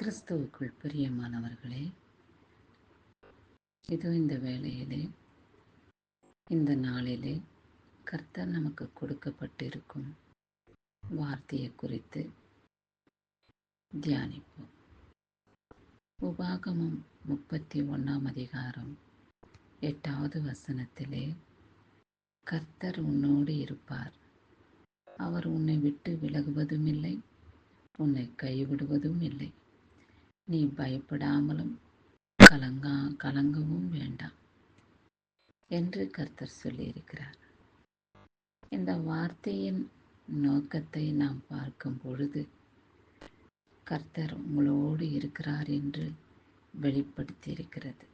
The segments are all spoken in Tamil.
கிறிஸ்துவுக்குள் பிரியமானவர்களே இதோ இந்த வேளையிலே இந்த நாளிலே கர்த்தர் நமக்கு கொடுக்கப்பட்டிருக்கும் வார்த்தையை குறித்து தியானிப்போம். உபாகமம் முப்பத்தி ஒன்றாம் அதிகாரம் எட்டாவது வசனத்திலே கர்த்தர் உன்னோடு இருப்பார். அவர் உன்னை விட்டு விலகுவதும் இல்லை உன்னை கைவிடுவதும் இல்லை நீ பயப்படாமலும் கலங்கா கலங்கவும் வேண்டாம் என்று கர்த்தர் சொல்லியிருக்கிறார். இந்த வார்த்தையின் நோக்கத்தை நாம் பார்க்கும் பொழுது கர்த்தர் உங்களோடு இருக்கிறார் என்று வெளிப்படுத்தியிருக்கிறது.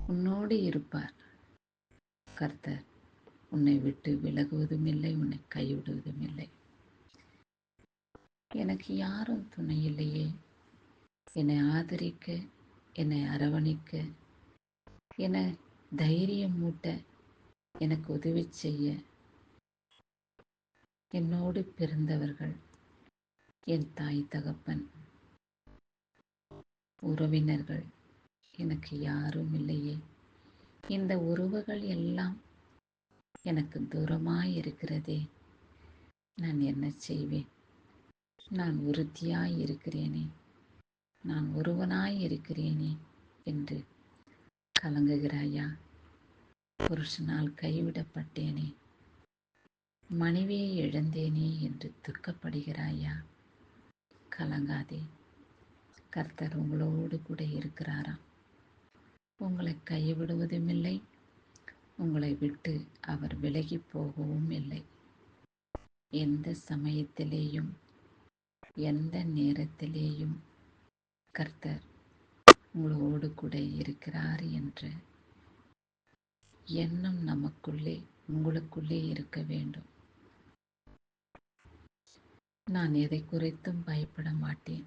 உன்னோடு இருப்பார். கர்த்தர் உன்னை விட்டு விலகுவதும் இல்லை உன்னை கைவிடுவதும் இல்லை எனக்கு யாரும் துணை இல்லையே. என்னை ஆதரிக்க என்னை அரவணைக்க என்னை தைரியம் மூட்ட எனக்கு உதவி செய்ய. என்னோடு பிறந்தவர்கள் என் தாய் தகப்பன் உறவினர்கள் எனக்கு யாரும் இல்லையே. இந்த உறவுகள் எல்லாம் எனக்கு தூரமாய் இருக்கிறதே. நான் என்ன செய்வேன்? நான் உறுதியாய் இருக்கிறேனே. நான் ஒருவனாய் இருக்கிறேனே என்று கலங்குகிறாயா? புருஷனால் கைவிடப்பட்டேனே. மனைவியை இழந்தேனே என்று துக்கப்படுகிறாயா? கலங்காதே. கர்த்தர் உங்களோடு கூட இருக்கிறாராம். உங்களை கைவிடுவதும் இல்லை உங்களை விட்டு அவர் விலகி போகவும் இல்லை. எந்த சமயத்திலேயும் எந்த நேரத்திலேயும் கர்த்தர் உங்களோடு கூட இருக்கிறார் என்ற எண்ணம் நமக்குள்ளே உங்களுக்குள்ளே இருக்க வேண்டும். நான் எதை குறித்தும் பயப்பட மாட்டேன்.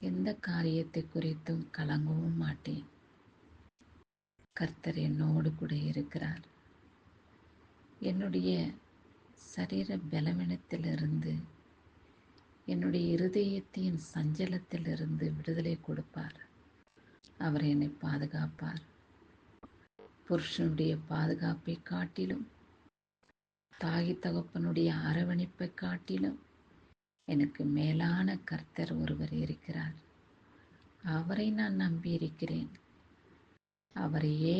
எந்த காரியத்தை குறித்தும் கலங்கவும் மாட்டேன். கர்த்தர் என்னோடு கூட இருக்கிறார். என்னுடைய சரீர பலவீனத்திலிருந்து என்னுடைய இருதயத்தின் சஞ்சலத்திலிருந்து விடுதலை கொடுப்பார். அவர் என்னை பாதுகாப்பார். புருஷனுடைய பாதுகாப்பை காட்டிலும் தாய் தகப்பனுடைய அரவணைப்பை காட்டிலும் எனக்கு மேலான கர்த்தர் ஒருவர் இருக்கிறார். அவரை நான் நம்பி இருக்கிறேன் அவரையே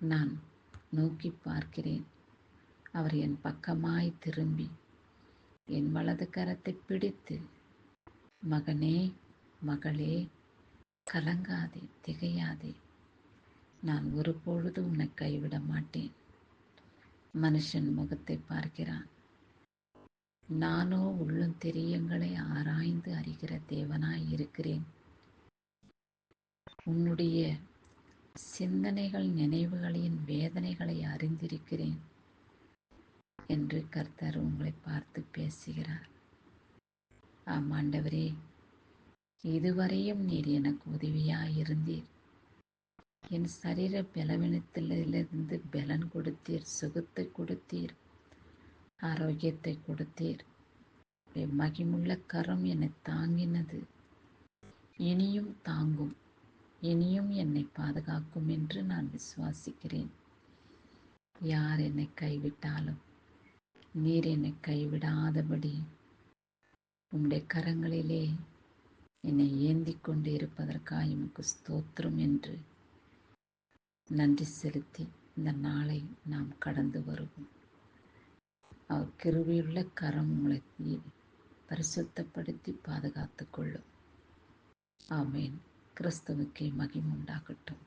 நான் நோக்கி பார்க்கிறேன்? அவர் என் பக்கமாய் திரும்பி என் வலது கரத்தை பிடித்து மகனே மகளே கலங்காதே திகையாதே. நான் ஒருபொழுது உன்னை கைவிட மாட்டேன். மனுஷன் முகத்தை பார்க்கிறான். நானோ உள்ளும் தெரியங்களை ஆராய்ந்து அறிகிற தேவனாய் இருக்கிறேன். உன்னுடைய சிந்தனைகள் நினைவுகளின் வேதனைகளை அறிந்திருக்கிறேன். என்று கர்த்தர் உங்களை பார்த்து பேசுகிறார். ஆமாண்டவரே இதுவரையும் நீர் எனக்கு உதவியாக இருந்தீர் என் சரீர பலவீனத்திலிருந்து பலன் கொடுத்தீர் சுகத்தை கொடுத்தீர் ஆரோக்கியத்தை கொடுத்தீர். மகிமுள்ள கரம் என்னை தாங்கினது. இனியும் தாங்கும். இனியும் என்னை பாதுகாக்கும் என்று நான் விசுவாசிக்கிறேன். யார் என்னை கைவிட்டாலும் நீர் என்னை கைவிடாதபடி. உம்முடைய கரங்களிலே என்னை ஏந்தி கொண்டு இருப்பதற்காக எமக்கு ஸ்தோத்திரம் என்று நன்றி செலுத்தி இந்த நாளை நாம் கடந்து வருவோம். அவர் கிருவியுள்ள கரம் உங்களை பரிசுத்தப்படுத்தி பாதுகாத்து கொள்ளும். ஆமேன். கிறிஸ்துவுக்கே மகிமுண்டாகட்டும்